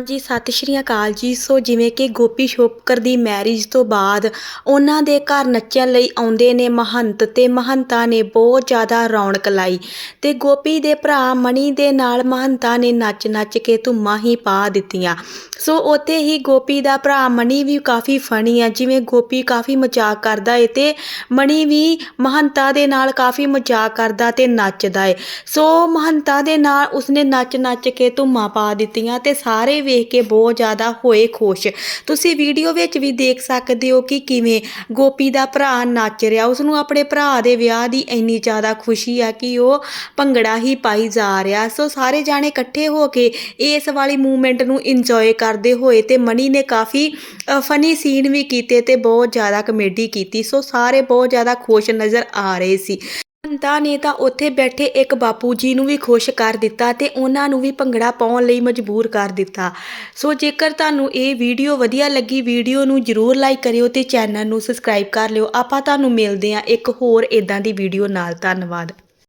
ਜੀ, ਸਤਿ ਸ਼੍ਰੀ ਅਕਾਲ ਜੀ। ਸੋ ਜਿਵੇਂ ਕਿ ਗੋਪੀ ਸ਼ੋਪਕਰ ਦੀ ਮੈਰਿਜ ਤੋਂ ਬਾਅਦ ਉਹਨਾਂ ਦੇ ਘਰ ਨੱਚਣ ਲਈ ਆਉਂਦੇ ਨੇ ਮਹੰਤ ਤੇ ਮਹੰਤਾ ਨੇ ਬਹੁਤ ਜ਼ਿਆਦਾ ਰੌਣਕ ਲਾਈ ਤੇ ਗੋਪੀ ਦੇ ਭਰਾ ਮਣੀ ਦੇ ਨਾਲ ਮਹੰਤਾ ਨੇ ਨੱਚ ਨੱਚ ਕੇ ਧੁੰਮਾਂ ਹੀ ਪਾ ਦਿੱਤੀਆਂ। ਸੋ ਉੱਥੇ ਹੀ ਗੋਪੀ ਦਾ ਭਰਾ ਮਣੀ ਵੀ ਕਾਫੀ ਫਨੀ ਆ, ਜਿਵੇਂ ਗੋਪੀ ਕਾਫੀ ਮਜ਼ਾਕ ਕਰਦਾ ਏ ਤੇ ਮਣੀ ਵੀ ਮਹੰਤਾ ਦੇ ਨਾਲ ਕਾਫੀ ਮਜ਼ਾਕ ਕਰਦਾ ਤੇ ਨੱਚਦਾ ਏ। ਸੋ ਮਹੰਤਾਂ ਦੇ ਨਾਲ ਉਸਨੇ ਨੱਚ ਨੱਚ ਕੇ ਧੁੰਮਾਂ ਪਾ ਦਿੱਤੀਆਂ ਤੇ ਸਾਰੇ ਵੇਖ ਕੇ ਬਹੁਤ ਜ਼ਿਆਦਾ ਹੋਏ ਖੁਸ਼। ਤੁਸੀਂ ਵੀਡੀਓ ਵਿੱਚ ਵੀ ਦੇਖ ਸਕਦੇ ਹੋ ਕਿ ਕਿਵੇਂ ਗੋਪੀ ਦਾ ਭਰਾ ਨੱਚ ਰਿਹਾ। ਉਸ ਨੂੰ ਆਪਣੇ ਭਰਾ ਦੇ ਵਿਆਹ ਦੀ ਇੰਨੀ ਜ਼ਿਆਦਾ ਖੁਸ਼ੀ ਆ ਕਿ ਉਹ ਭੰਗੜਾ ਹੀ ਪਾਈ ਜਾ ਰਿਹਾ। ਸੋ ਸਾਰੇ ਜਾਣੇ ਇਕੱਠੇ ਹੋ ਕੇ ਇਸ ਵਾਲੀ ਮੂਵਮੈਂਟ ਨੂੰ ਇੰਜੋਏ ਕਰਦੇ ਹੋਏ ਤੇ ਮਨੀ ਨੇ ਕਾਫੀ ਫਨੀ ਸੀਨ ਵੀ ਕੀਤੇ ਤੇ ਬਹੁਤ ਜ਼ਿਆਦਾ ਕਮੇਡੀ ਕੀਤੀ। ਸੋ ਸਾਰੇ ਬਹੁਤ ਜ਼ਿਆਦਾ ਖੁਸ਼ ਨਜ਼ਰ ਆ ਰਹੇ ਸੀ। ਸੰਤਾ ਨੇ ਤਾਂ ਉੱਥੇ ਬੈਠੇ ਇੱਕ ਬਾਪੂ ਜੀ ਨੂੰ ਵੀ ਖੁਸ਼ ਕਰ ਦਿੱਤਾ ਤੇ ਉਹਨਾਂ ਨੂੰ ਵੀ ਭੰਗੜਾ ਪਾਉਣ ਲਈ ਮਜਬੂਰ ਕਰ ਦਿੱਤਾ। ਸੋ ਜੇਕਰ ਤੁਹਾਨੂੰ ਇਹ ਵੀਡੀਓ ਵਧੀਆ ਲੱਗੀ, ਵੀਡੀਓ ਨੂੰ ਜਰੂਰ ਲਾਈਕ ਕਰਿਓ ਤੇ ਚੈਨਲ ਨੂੰ ਸਬਸਕ੍ਰਾਈਬ ਕਰ ਲਿਓ। ਆਪਾਂ ਤੁਹਾਨੂੰ ਮਿਲਦੇ ਹਾਂ ਇੱਕ ਹੋਰ ਇਦਾਂ ਦੀ ਵੀਡੀਓ ਨਾਲ। ਧੰਨਵਾਦ।